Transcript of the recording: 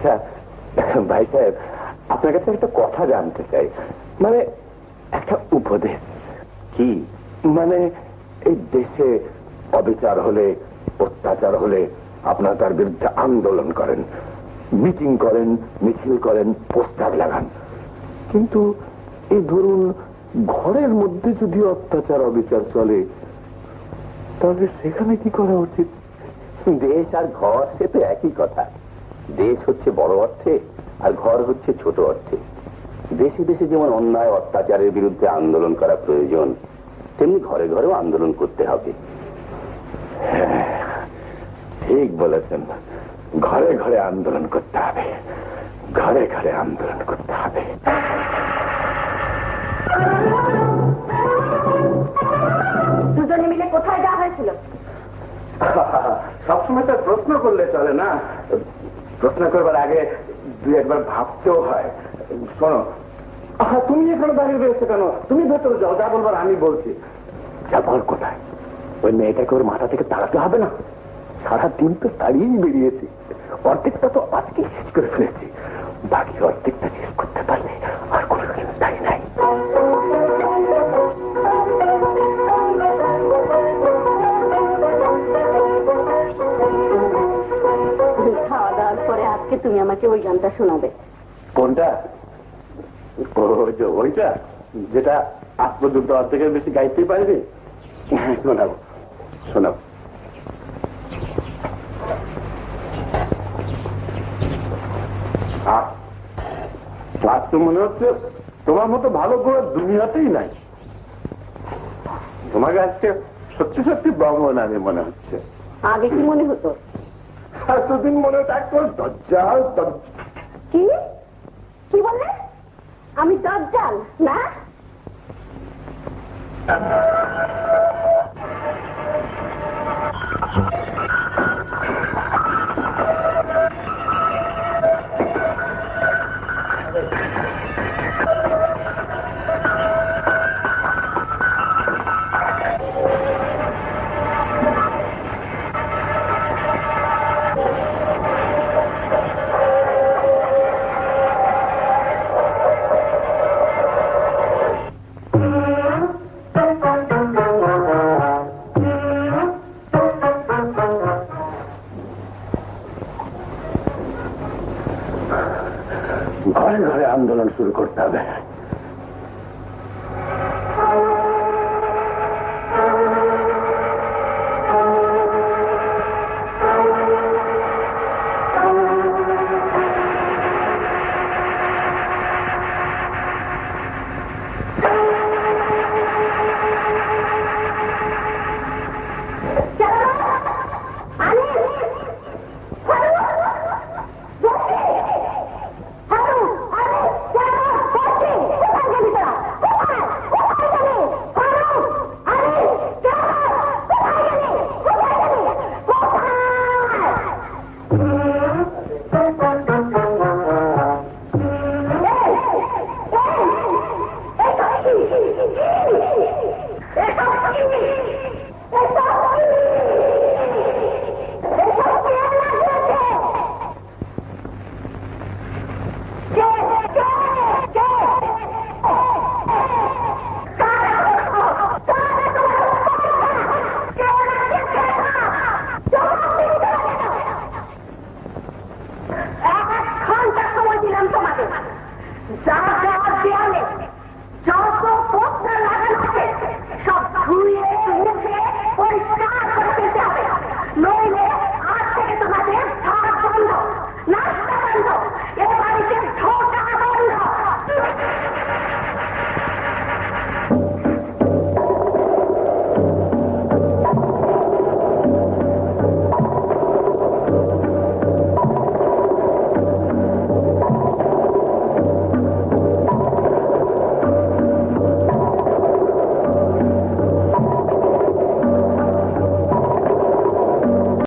আচ্ছা ভাই সাহেব আপনার কাছে একটা কথা জানতে চাই। মানে একটা উপদেশ। কি? মানে এই দেশে অবিচার হলে অত্যাচার হলে আপনার তার বিরুদ্ধে আন্দোলন করেন। মিটিং করেন মিছিল করেন পোস্টার লাগান। কিন্তু এই ধরুন ঘরের মধ্যে যদি অত্যাচার অবিচার চলে তাহলে সেখানে কি করা উচিত? দেশ আর ঘর সে তো একই কথা। দেশ হচ্ছে বড় অর্থে আর ঘর হচ্ছে ছোট অর্থে। দেশে দেশে যেমন অন্যায় অত্যাচারের বিরুদ্ধে আন্দোলন করা প্রয়োজন তেমনি ঘরে ঘরেও আন্দোলন করতে হবে। ঠিক বলেছেন। ঘরে ঘরে আন্দোলন করতে হবে। ঘরে ঘরে আন্দোলন করতে হবে। দুজনে মিলে কোথায় যাওয়া হয়েছিল? সবসময় তো প্রশ্ন করলে চলে না। প্রশ্ন করবার আগে দুই একবার ভাবতেও হয়। শোনো আহা, তুমি এখানে দাঁড়িয়ে রয়েছে কেন? তুমি ভেতরে যাও যা বলবার আমি বলছি। যা বল কোথায়? ওই মেয়েটাকে ওর মাথা থেকে তাড়াতে হবে না? সারাদিন তো তাড়িয়েই বেরিয়েছে। অর্ধেকটা তো আজকেই শেষ করে ফেলেছি। বাকি অর্ধেকটা শেষ করতে পারলে আজকে তুমি আমাকে ওই গানটা শোনাবে। কোনটা? ওইটা? যেটা আজ পর্যন্ত অর্ধেকের বেশি গাইতেই পারবে? হ্যাঁ, শোনাবো শোনাবো। আজ তো মনে হচ্ছে তোমার মতো ভালো করে দুনিয়াতেই নাই। তোমাকে আজকে সত্যি সত্যি ব্রহ্মনামী মনে হচ্ছে। আগে কি মনে হতো? এতদিন মনে থাকতো দজ্জাল কি? কি বলে আমি দজ্জাল না? আন্দোলন শুরু করতে হবে।